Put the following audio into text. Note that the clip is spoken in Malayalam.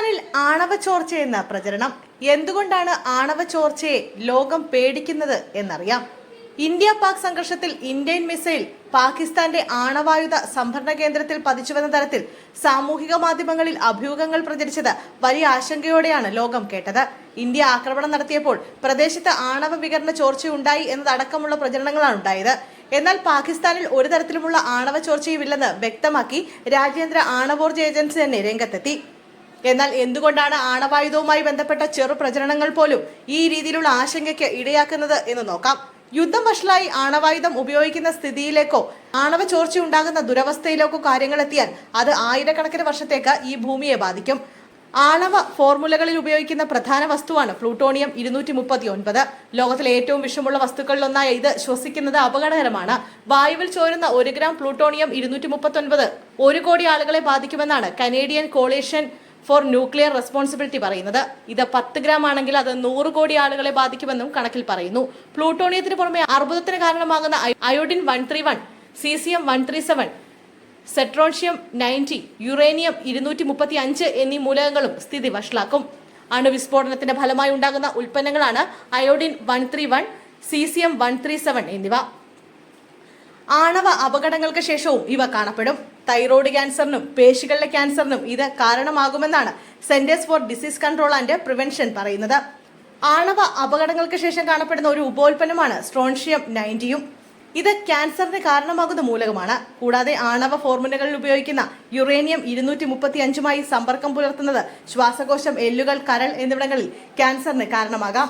പാകിസ്ഥാനിൽ ആണവ ചോർച്ചയെന്ന പ്രചരണം. എന്തുകൊണ്ടാണ് ആണവ ചോർച്ചയെ ലോകം പേടിക്കുന്നത് എന്നറിയാം. ഇന്ത്യ പാക് സംഘർഷത്തിൽ ഇന്ത്യൻ മിസൈൽ പാകിസ്ഥാന്റെ ആണവായുധ സംഭരണ കേന്ദ്രത്തിൽ പതിച്ചുവെന്ന തരത്തിൽ സാമൂഹിക മാധ്യമങ്ങളിൽ അഭ്യൂഹങ്ങൾ പ്രചരിച്ചത് വലിയ ആശങ്കയോടെയാണ് ലോകം കേട്ടത്. ഇന്ത്യ ആക്രമണം നടത്തിയപ്പോൾ പ്രദേശത്ത് ആണവ വികരണ ചോർച്ചയുണ്ടായി എന്നതടക്കമുള്ള പ്രചരണങ്ങളാണ് ഉണ്ടായത്. എന്നാൽ പാകിസ്ഥാനിൽ ഒരു തരത്തിലുമുള്ള ആണവ ചോർച്ചയുമില്ലെന്ന് വ്യക്തമാക്കി രാജ്യാന്തര ആണവോർജ ഏജൻസി തന്നെ രംഗത്തെത്തി. എന്നാൽ എന്തുകൊണ്ടാണ് ആണവായുധവുമായി ബന്ധപ്പെട്ട ചെറു പ്രചരണങ്ങൾ പോലും ഈ രീതിയിലുള്ള ആശങ്കയ്ക്ക് ഇടയാക്കുന്നത് എന്ന് നോക്കാം. യുദ്ധം വഷളായി ആണവായുധം ഉപയോഗിക്കുന്ന സ്ഥിതിയിലേക്കോ ആണവ ചോർച്ച ഉണ്ടാകുന്ന ദുരവസ്ഥയിലേക്കോ കാര്യങ്ങൾ എത്തിയാൽ അത് ആയിരക്കണക്കിന് വർഷത്തേക്ക് ഈ ഭൂമിയെ ബാധിക്കും. ആണവ ഫോർമുലകളിൽ ഉപയോഗിക്കുന്ന പ്രധാന വസ്തുവാണ് പ്ലൂട്ടോണിയം ഇരുന്നൂറ്റി മുപ്പത്തി ഒൻപത് ലോകത്തിലെ ഏറ്റവും വിഷമുള്ള വസ്തുക്കളിലൊന്നായ ഇത് ശ്വസിക്കുന്നത് അപകടകരമാണ്. വായുവിൽ ചോരുന്ന ഒരു ഗ്രാം പ്ലൂട്ടോണിയം ഇരുന്നൂറ്റി മുപ്പത്തി ഒൻപത് ഒരു കോടി ആളുകളെ ബാധിക്കുമെന്നാണ് Canadian coalition for nuclear responsibility പറയുന്നത്. ഇത് പത്ത് ഗ്രാം ആണെങ്കിൽ അത് നൂറ് കോടി ആളുകളെ ബാധിക്കുമെന്നും കണക്കിൽ പറയുന്നു. പ്ലൂട്ടോണിയത്തിന് പുറമെ അർബുദത്തിന് കാരണമാകുന്ന അയ- iodine one three one C C M one three seven strontium ninety uranium ഇരുന്നൂറ്റി മുപ്പത്തി അഞ്ച് എന്നീ മൂലകങ്ങളും സ്ഥിതി വഷളാക്കും. അണുവിസ്ഫോടനത്തിന്റെ ഫലമായി ഉണ്ടാകുന്ന ഉൽപ്പന്നങ്ങളാണ് iodine one three one C C M one three seven എന്നിവ. ആണവ അപകടങ്ങൾക്ക് ശേഷവും ഇവ കാണപ്പെടും. തൈറോയ്ഡ് ക്യാൻസറിനും പേശികളിലെ ക്യാൻസറിനും ഇത് കാരണമാകുമെന്നാണ് centers for disease control and prevention പറയുന്നത്. ആണവ അപകടങ്ങൾക്ക് ശേഷം കാണപ്പെടുന്ന ഒരു ഉപോൽപ്പന്നമാണ് സ്ട്രോൺഷ്യം നയന്റിയും. ഇത് ക്യാൻസറിന് കാരണമാകുന്ന മൂലകമാണ്. കൂടാതെ ആണവ ഫോർമുലകളിൽ ഉപയോഗിക്കുന്ന യുറേനിയം ഇരുന്നൂറ്റി മുപ്പത്തി അഞ്ചുമായി സമ്പർക്കം പുലർത്തുന്നത് ശ്വാസകോശം എല്ലുകൾ കരൾ എന്നിവിടങ്ങളിൽ ക്യാൻസറിന് കാരണമാകാം.